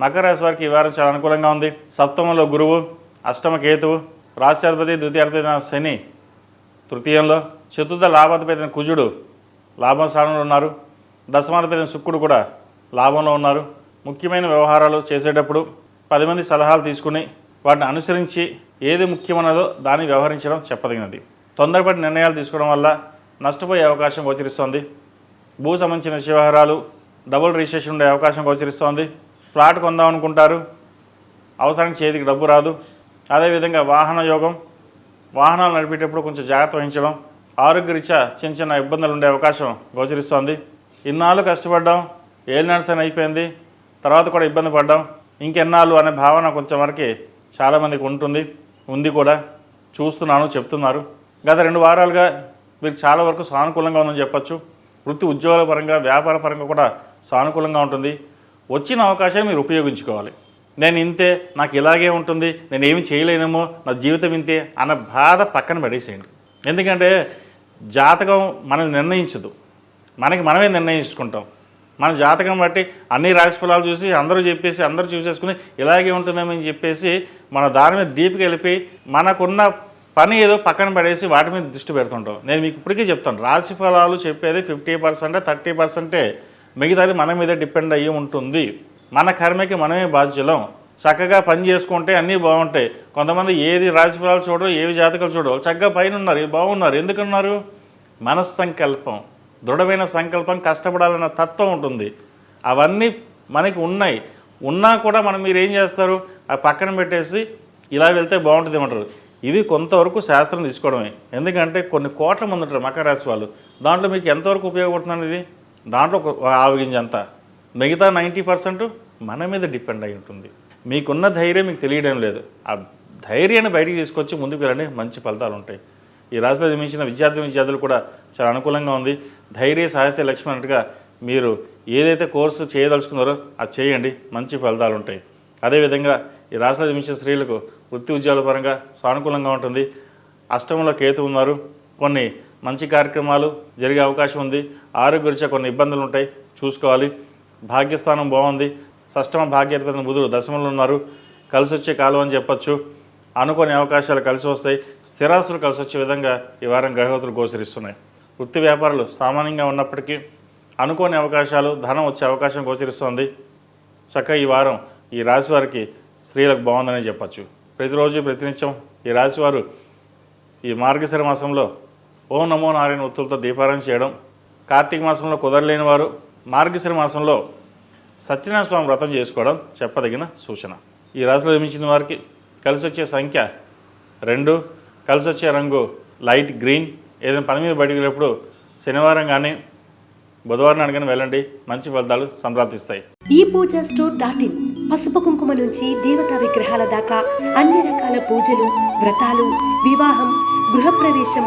మకర రాశి వారికి ఈ వారం చాలా అనుకూలంగా ఉంది. సప్తమంలో గురువు అష్టమ కేతువు రాశ్యాధిపతి ద్వితీయాధిపతి శని తృతీయంలో చతుర్థ లాభాధిపతి కుజుడు లాభం స్థానంలో ఉన్నారు. దశమాధిపతి శుక్రుడు కూడా లాభంలో ఉన్నారు. ముఖ్యమైన వ్యవహారాలు చేసేటప్పుడు పది మంది సలహాలు తీసుకుని వాటిని అనుసరించి ఏది ముఖ్యమైనదో దాన్ని వ్యవహరించడం చెప్పదగినది. తొందరపడి నిర్ణయాలు తీసుకోవడం వల్ల నష్టపోయే అవకాశం గోచరిస్తోంది. భూ సంబంధించిన వ్యవహారాలు డబుల్ రిజిస్ట్రేషన్ ఉండే అవకాశం గోచరిస్తోంది. ఫ్లాట్ కొందాం అనుకుంటారు. అవసరానికి చేతికి డబ్బు రాదు. అదేవిధంగా వాహన యోగం. వాహనాలు నడిపేటప్పుడు కొంచెం జాగ్రత్త వహించడం. ఆరోగ్యరీత్యా చిన్న చిన్న ఇబ్బందులు ఉండే అవకాశం గోచరిస్తోంది. ఇన్నాళ్ళు కష్టపడ్డాం. ఏలినాడ్సన్ అయిపోయింది. తర్వాత కూడా ఇబ్బంది పడ్డాం. ఇంకెన్నాళ్ళు అనే భావన కొంచెం వరకు చాలామందికి ఉంటుంది. ఉంది కూడా. చూస్తున్నాను చెప్తున్నారు. గత రెండు వారాలుగా మీరు చాలా వరకు సానుకూలంగా ఉందని చెప్పొచ్చు. వృత్తి ఉద్యోగాల పరంగా వ్యాపార పరంగా కూడా సానుకూలంగా ఉంటుంది. వచ్చిన అవకాశాన్ని మీరు ఉపయోగించుకోవాలి. నేను ఇంతే నాకు ఇలాగే ఉంటుంది నేను ఏమి చేయలేనేమో నా జీవితం ఇంతే అన్న బాధ పక్కన పడేసేయండి. ఎందుకంటే జాతకం మనం నిర్ణయించదు. మనకి మనమే నిర్ణయించుకుంటాం. మన జాతకం బట్టి అన్ని రాశి ఫలాలు చూసి అందరూ చెప్పేసి అందరూ చూసేసుకుని ఇలాగే ఉంటుందేమో అని చెప్పేసి మన దాని మీద డీప్గా వెళ్ళిపోయి మనకున్న పని ఏదో పక్కన పడేసి వాటి మీద దృష్టి పెడుతుంటాం. నేను మీకు ఇప్పటికీ చెప్తాను. రాశి ఫలాలు చెప్పేది ఫిఫ్టీ పర్సెంటే థర్టీ పర్సెంటే మిగతాది మన మీద డిపెండ్ అయ్యి ఉంటుంది. మన కర్మకి మనమే బాధ్యులం. చక్కగా పని చేసుకుంటే అన్నీ బాగుంటాయి. కొంతమంది ఏది రాశిఫలాలు చూడరు ఏవి జాతకాలు చూడరు. చక్కగా పైన ఉన్నారు బాగున్నారు ఎందుకున్నారు? మనస్సంకల్పం దృఢమైన సంకల్పం కష్టపడాలన్న తత్వం ఉంటుంది. అవన్నీ మనకి ఉన్నాయి. ఉన్నా కూడా మనం మీరు ఏం చేస్తారు? ఆ పక్కన పెట్టేసి ఇలా వెళ్తే బాగుంటుంది ఏమంటారు ఇవి కొంతవరకు శాస్త్రం తీసుకోవడమే. ఎందుకంటే కొన్ని కోట్ల మంది ఉంటారు మకర రాశి వాళ్ళు. దాంట్లో మీకు ఎంతవరకు ఉపయోగపడుతుంది ఇది? దాంట్లో ఒక ఆవగింజ అంతా. మిగతా నైంటీ పర్సెంట్ మన మీద డిపెండ్ అయి ఉంటుంది. మీకున్న ధైర్యం మీకు తెలియడం లేదు. ఆ ధైర్యాన్ని బయటికి తీసుకొచ్చి ముందుకు వెళ్ళండి మంచి ఫలితాలు ఉంటాయి. ఈ రాశిలో జమించిన విద్యార్థి విద్యార్థులు కూడా చాలా అనుకూలంగా ఉంది. ధైర్య సాహిత్య లక్ష్మి అన్నట్టుగా మీరు ఏదైతే కోర్సు చేయదలుచుకున్నారో అది చేయండి మంచి ఫలితాలు ఉంటాయి. అదేవిధంగా ఈ రాశిలో జమించిన స్త్రీలకు వృత్తి ఉద్యోగాల పరంగా సానుకూలంగా ఉంటుంది. అష్టమంలో కేతు ఉన్నారు. కొన్ని మంచి కార్యక్రమాలు జరిగే అవకాశం ఉంది. ఆరోగ్యరీత్యా కొన్ని ఇబ్బందులు ఉంటాయి చూసుకోవాలి. భాగ్యస్థానం బాగుంది. సష్టమ భాగ్యాధిపతిని బుధుడు దశమంలో ఉన్నారు. కలిసి వచ్చే కాలం అని చెప్పొచ్చు. అనుకోని అవకాశాలు కలిసి వస్తాయి. స్థిరాస్తులు కలిసి వచ్చే విధంగా ఈ వారం గ్రహవతులు గోచరిస్తున్నాయి. వృత్తి వ్యాపారాలు సామాన్యంగా ఉన్నప్పటికీ అనుకోని అవకాశాలు ధనం వచ్చే అవకాశం గోచరిస్తుంది. చక్కగా ఈ వారం ఈ రాశి వారికి స్త్రీలకు బాగుందని చెప్పచ్చు. ప్రతిరోజు ప్రతినిత్యం ఈ రాశివారు ఈ మార్గశిర మాసంలో ఓం నమో నారాయణ ఒత్తులతో దీపారాయణ చేయడం. కార్తీక మాసంలో కుదరలేని వారు మార్గశిర మాసంలో సత్యనారాయణ స్వామి వ్రతం చేసుకోవడం చెప్పదగిన సూచన. ఈ రాశిలో జన్మించిన వారికి కలిసి వచ్చే సంఖ్య రెండు. కలిసి వచ్చే రంగు లైట్ గ్రీన్. ఏదైనా పని మీద బయటకు వెళ్ళినప్పుడు శనివారం కానీ బుధవారం నాడు వెళ్ళండి. మంచి ఫలితాలు సంప్రాప్తిస్తాయి. ఈ పూజా స్టోర్ డాట్ ఇన్ పసుపు కుంకుమ నుంచి దేవతా విగ్రహాల దాకా అన్ని రకాల పూజలు వ్రతాలు వివాహం గృహప్రవేశం